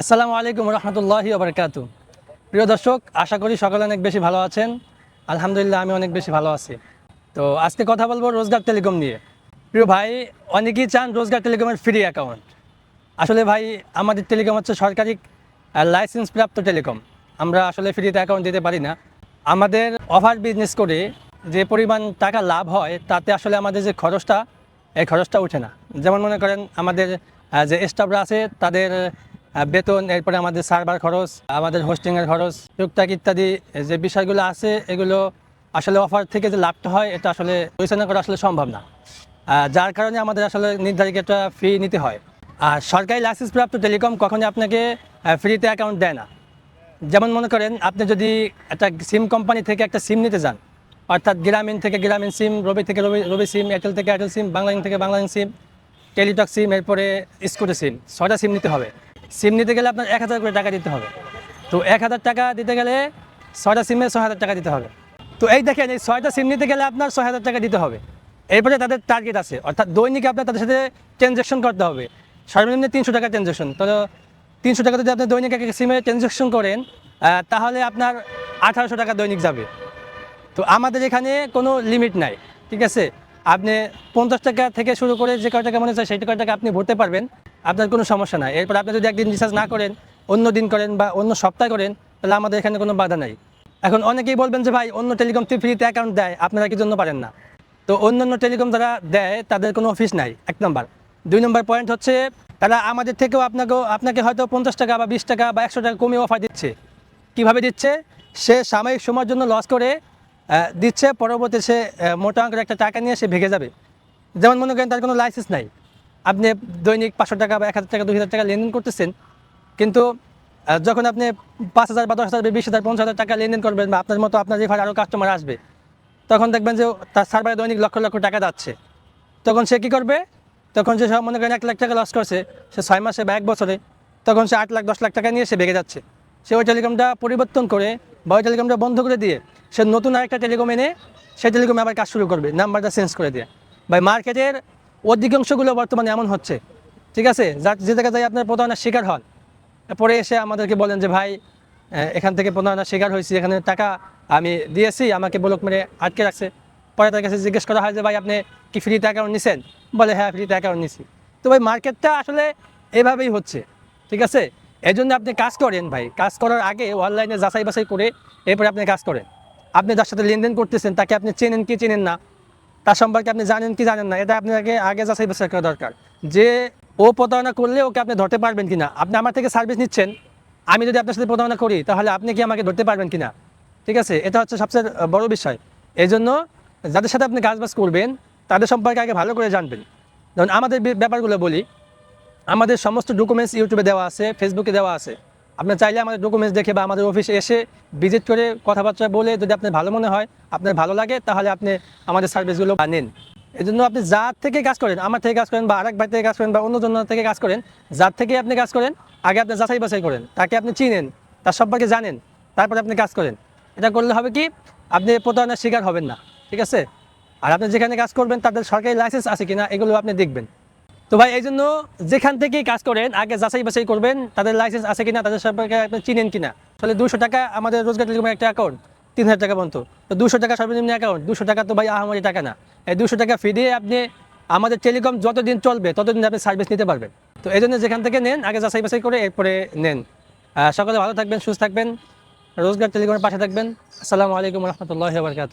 আসসালামু আলাইকুম রহমতুল্লাহি আবরকাত প্রিয় দর্শক, আশা করি সকলে অনেক বেশি ভালো আছেন। আলহামদুলিল্লাহ, আমি অনেক বেশি ভালো আছি। তো আজকে কথা বলব রোজগার টেলিকম নিয়ে। প্রিয় ভাই, অনেকেই চান রোজগার টেলিকমের ফ্রি অ্যাকাউন্ট আসলে ভাই, আমাদের টেলিকম হচ্ছে সরকারি লাইসেন্স প্রাপ্ত টেলিকম। আমরা আসলে ফ্রিতে অ্যাকাউন্ট দিতে পারি না। আমাদের অফার বিজনেস করে যে পরিমাণ টাকা লাভ হয়, তাতে আসলে আমাদের যে খরচটা, এই খরচটা ওঠে না। যেমন মনে করেন, আমাদের যে স্টাফরা আছে, তাদের বেতন, এরপরে আমাদের সার্ভার খরচ, আমাদের হোস্টিংয়ের খরচ, টুকটাক ইত্যাদি যে বিষয়গুলো আছে, এগুলো আসলে অফার থেকে যে লাভটা হয়, এটা আসলে বিবেচনা করা আসলে সম্ভব না। যার কারণে আমাদের আসলে নির্ধারিত একটা ফি নিতে হয়। আর সরকারি লাইসেন্স প্রাপ্ত টেলিকম কখনই আপনাকে ফ্রিতে অ্যাকাউন্ট দেয় না। যেমন মনে করেন, আপনি যদি একটা সিম কোম্পানি থেকে একটা সিম নিতে যান, অর্থাৎ গ্রামীণ থেকে গ্রামীণ সিম রবি থেকে রবি রবি সিম এয়ারটেল থেকে এয়ারটেল সিম বাংলালিন থেকে বাংলালিন সিম টেলিটক সিম এরপরে স্কুটি সিম ছয়টা সিম নিতে হবে। সিম নিতে গেলে আপনার এক হাজার করে টাকা দিতে হবে। তো এক হাজার টাকা দিতে গেলে ছয়টা সিমে ছয় হাজার টাকা দিতে হবে। তো এই দেখেন, এই ছয়টা সিম নিতে গেলে আপনার ছয় হাজার টাকা দিতে হবে। এরপরে তাদের টার্গেট আছে। অর্থাৎ দৈনিক আপনার তাদের সাথে ট্রানজ্যাকশন করতে হবে। সর্বনিম্ন তিনশো টাকা ট্রানজ্যাকশন তো তিনশো টাকা যদি আপনি দৈনিক একটা সিমে ট্রানজ্যাকশন করেন তাহলে আপনার আঠারোশো টাকা দৈনিক যাবে। তো আমাদের এখানে কোনো লিমিট নাই, ঠিক আছে? আপনি পঞ্চাশ টাকা থেকে শুরু করে যে কয় টাকা মনে চায়, সেই কয় টাকা আপনি ভরতে পারবেন। আপনার কোনো সমস্যা নাই। এরপর আপনি যদি একদিন রিচার্জ না করেন, অন্য দিন করেন বা অন্য সপ্তাহে করেন, তাহলে আমাদের এখানে কোনো বাধা নাই। এখন অনেকেই বলবেন যে, ভাই, অন্য টেলিকম ফ্রিতে অ্যাকাউন্ট দেয়, আপনারা কি জন্য পারেন না? তো অন্যান্য টেলিকম যারা দেয়, তাদের কোনো অফিস নাই, এক নম্বর দুই নম্বর পয়েন্ট হচ্ছে, তারা আমাদের থেকেও আপনাকেও আপনাকে হয়তো পঞ্চাশ টাকা বা বিশ টাকা বা একশো টাকা কমিয়ে অফার দিচ্ছে। কীভাবে দিচ্ছে? সে সাময়িক সময়ের জন্য লস করে দিচ্ছে পরবর্তী সে মোটা অঙ্কের একটা টাকা নিয়ে সে ভেঙে যাবে। যেমন মনে করেন, তার কোনো লাইসেন্স নাই। আপনি দৈনিক পাঁচশো টাকা বা এক হাজার টাকা, দুই হাজার টাকা লেনদেন করতেছেন, কিন্তু যখন আপনি পাঁচ হাজার বা দশ হাজার বিশ হাজার, পঞ্চাশ হাজার টাকা লেনদেন করবেন বা আপনার মতো আপনার রেফার আরও কাস্টমার আসবে, তখন দেখবেন যে তার সার্ভারে দৈনিক লক্ষ লক্ষ টাকা যাচ্ছে। তখন সে কী করবে? তখন সে সব মনে করেন এক লাখ টাকা লস করছে, সে ছয় মাসে বা এক বছরে, তখন সে আট লাখ, দশ লাখ টাকা নিয়ে সে ভেগে যাচ্ছে। সে ওই টেলিকমটা পরিবর্তন করে বা ওই টেলিকমটা বন্ধ করে দিয়ে সে নতুন আরেকটা টেলিকম এনে, সেই টেলিকমে আবার কাজ শুরু করবে, নাম্বারটা চেঞ্জ করে দিয়ে। বা মার্কেটের অধিকাংশগুলো বর্তমানে এমন হচ্ছে। ঠিক আছে? যার যে জায়গায় যাই আপনার প্রতারণার শিকার হন। পরে এসে আমাদেরকে বলেন যে, ভাই এখান থেকে প্রতারণার শিকার হয়েছি, এখানে টাকা আমি দিয়েছি, আমাকে ব্লক মেরে আটকে রাখছে। পরে তার কাছে জিজ্ঞেস করা হয় যে, ভাই, আপনি কি ফ্রিতে অ্যাকাউন্ট নিছেন? বলে হ্যাঁ ফ্রিতে অ্যাকাউন্ট নিছি। তো ভাই, মার্কেটটা আসলে এভাবেই হচ্ছে। ঠিক আছে? এই জন্য আপনি কাজ করেন ভাই। কাজ করার আগে অনলাইনে যাচাই বাছাই করে এরপরে আপনি কাজ করেন। আপনি যার সাথে লেনদেন করতেছেন, তাকে আপনি চেনেন কি চেনেন না তার সম্পর্কে আপনি জানেন কি জানেন না, এটা আপনাকে আগে যাচাই বাছাই করা দরকার। যে ও প্রতারণা করলে ওকে আপনি ধরতে পারবেন কিনা। আপনি আমার থেকে সার্ভিস নিচ্ছেন, আমি যদি আপনার সাথে প্রতারণা করি, তাহলে আপনি কি আমাকে ধরতে পারবেন কিনা? ঠিক আছে? এটা হচ্ছে সবচেয়ে বড় বিষয়। এই জন্য যাদের সাথে আপনি কাজবাজ করবেন, তাদের সম্পর্কে আগে ভালো করে জানবেন। যেমন আমাদের ব্যাপারগুলো বলি। আমাদের সমস্ত ডকুমেন্টস ইউটিউবে দেওয়া আছে ফেসবুকে দেওয়া আছে। আপনি চাইলে আমাদের ডকুমেন্টস দেখে বা আমাদের অফিসে এসে ভিজিট করে কথাবার্তা বলে যদি আপনার ভালো মনে হয়, আপনার ভালো লাগে, তাহলে আপনি আমাদের সার্ভিসগুলো নেন। এই জন্য আপনি যার থেকে কাজ করেন, আমার থেকে কাজ করেন বা আরেক ভাই থেকে কাজ করেন বা অন্য জন থেকে কাজ করেন, যার থেকে আপনি কাজ করেন, আগে আপনি যাচাই বাছাই করেন, তাকে আপনি চিনেন, তার সম্পর্কে জানেন, তারপরে আপনি কাজ করেন। এটা করলে হবে কি, আপনি প্রতারণার শিকার হবেন না, ঠিক আছে? আর আপনি যেখানে কাজ করবেন, তাদের সরকারি লাইসেন্স আছে কিনা, এগুলো আপনি দেখবেন। তো ভাই এই জন্য যেখান থেকেই কাজ করেন, আগে যাচাই বাছাই করবেন, তাদের লাইসেন্স আছে কিনা, তাদের সম্পর্কে আপনি চিনেন কিনা। তাহলে দুশো টাকা আমাদের রোজগার টেলিকমের একটা অ্যাকাউন্ট তিন হাজার টাকা পর্যন্ত। তো দুশো টাকা সর্বনিম্ন অ্যাকাউন্ট দুশো টাকা তো ভাই আহামরি টাকা না। এই দুশো টাকা ফি দিয়ে আপনি আমাদের টেলিকম যতদিন চলবে, ততদিন আপনি সার্ভিস নিতে পারবেন। তো এই জন্য যেখান থেকে নেন, আগে যাচাই বাছাই করে এরপরে নেন। সকলে ভালো থাকবেন, সুস্থ থাকবেন, রোজগার টেলিকমের পাশে থাকবেন। আসসালামু আলাইকুম রহমতুল্লাহ বারকাত